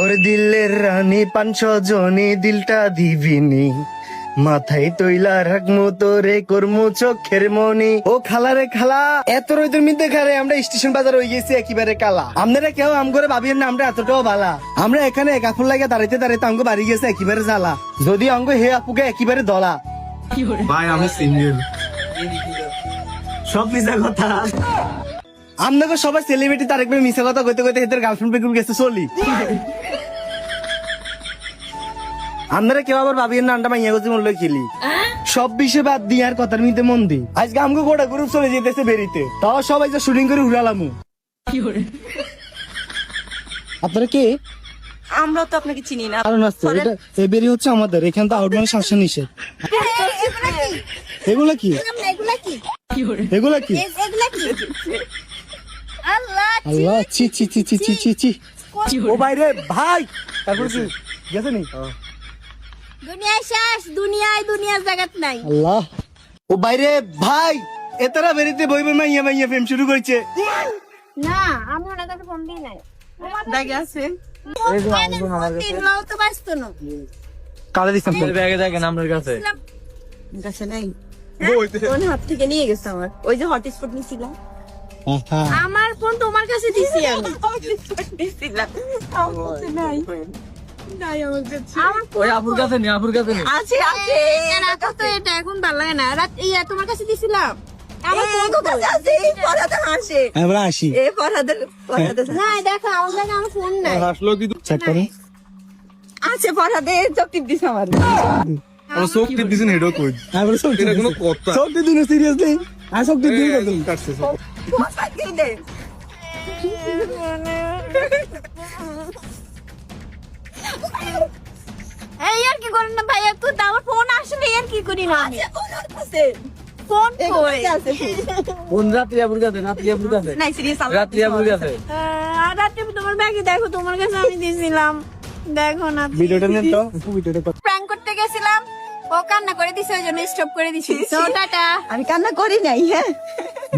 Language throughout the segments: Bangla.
ওর দিলের রানী পাঁচ জনে দিলটা দিবিনি। মাথায় তৈলা রাখমু তোরে করমু চোখের মনি ও খালা রে খালা এত রইদের মিদ্দে খারে আমরা স্টেশন বাজার হয়ে গেছি একেবারে কালা। আপনারা কেউ আম করে ভাবিয়েন না আমরা এতটাও বালা আমরা এখানে একাফুল লাগে দাঁড়াইতে দাঁড়াইতে অঙ্গ বাড়ি গেছে একেবারে জ্বালা। যদি অঙ্গ হে আপুকে একেবারে দলা। ভাই আমি সিঙ্গেল সব মিশা কথা। আপনাকে সবাই সেলিব্রিটি তার একবার মিশা কথা কইতে কইতে এদের গার্লফ্রেন্ড বেগুন গেছে চলি। আপনারা কেউ আবার ভাবিয়েন না আন্ডা মাইয়া গেছে মূল্য খেলি। সব বিষয় বাদ দিয়ে আর কথার মিতে মন দি। আজকে আমাকে গোটা গ্রুপ চলে যেতেছে বেরিতে। তাও সবাই যে শুটিং করে উড়ালামু। আপনারা কে? আমরা তো আপনাকে চিনি না। কারণ আছে এটা এই বেরি হচ্ছে আমাদের এখান তো আউট মানে শাসন নিষেধ। এগুলা কি? এগুলা কি? এগুলা কি? এগুলা কি? আল্লাহ ছি ছি ছি ছি ছি ছি ছি। ও বাইরে ভাই! তারপর কি গেছে নি? দুনিয়ায় শেষ দুনিয়ায় দুনিয়ার জায়গাত নাই। আল্লাহ। ও বাইরে ভাই! এতারা বেরিতে বই বই মাইয়া মাইয়া প্রেম শুরু করছে। না আমি ওনার কাছে ফোন দিই নাই। ব্যাগে আছে। তিন লাও তো কালে দিতাম ব্যাগে দেখেন আপনার কাছে। কাছে নাই। ওর হাত থেকে নিয়ে গেছে আমার? ওই যে হটস্পট নিছিলাম আমার ফোন তোমার কাছে দিছি আমি। নাই। আছে আছে। রাখো তো এটা এখন ভালো লাগে না। রাত ইয়া তোমার কাছে দিছিলাম। আমার ফোন আমার কাছে আছে। এই পরাতে হাসে। আমরা আসি। এ পরাদের পরাদের না দেখো আমার কাছে আমার ফোন নাই। হাসলো কি চেক করুন আছে পরাদে চকিপ দিছে আমার। আমার চোখ টিপ দিছেন হেডও কই? আমরা দিন সিরিয়াসলি আর দিন কাটছে মশা কি দে এই আর কি করেন না ভাই? একটু তো আমার ফোন আসলে আর কি করি না আমি? ওনার কাছে ফোন কই? এগুলোতে আছে কোন রাত্রি আপুর কাছে রাত্রি আপুর কাছে। নাই সিরিয়াস রাত্রি আপুর কাছে। আহ, আর রাতে তোমার ব্যাগে দেখো তোমার কাছে আমি দিয়েছিলাম দেখো না ভিডিওটা নেন তো। ভিডিওটা প্র্যাঙ্ক করতে গেছিলাম। ও কান্না করে দিছে ওই জন্য স্টপ করে দিছি। তো টাটা। আমি কান্না করি নাই হ্যাঁ।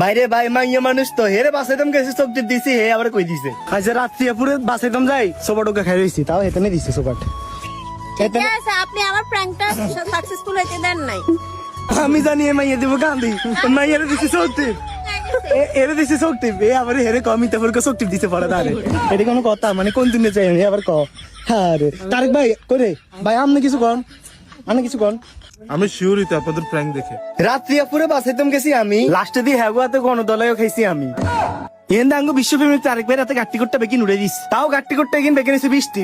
বাইরে ভাই মাইয়া মানুষ তো হেরে বাসাইতাম গেছে সব টিপ দিছি হে আবার কই দিছে? আজ রাত্রি পুরো বাসাইতাম যাই সোবাটোকে খাই রইছি তাও এখানে দিছে সোবাট ঠিক আছে আপনি আমার প্র্যাঙ্কটা সাকসেসফুল হইতে দেন নাই। আমি জানি এ মাইয়া দিব গান্ধি মাইয়ারে দিছি শক্তি এরে দিছে শক্তি এ আবার হেরে কমি তারপর শক্তি দিছে পড়া তারে। এটা কোনো কথা মানে কোন দিনে চাই আবার ক। আরে তারেক ভাই করে ভাই আপনি কিছু কন? আপনি কিছু কন? আমি শিওরই তো আপনাদের প্র্যাঙ্ক দেখে। রাত্রি বাসে বাসাইতাম গেছি আমি। লাস্টে দিয়ে হ্যাগুয়াতে গণদলায়ও খাইছি আমি। এন দাঙ্গ বিশ্বপ্রেমিক তারেক ভাই রাতে গাট্টি করতে বেকিন উড়ে দিস। তাও গাট্টি করতে কিন বেকিন এসে বৃষ্টি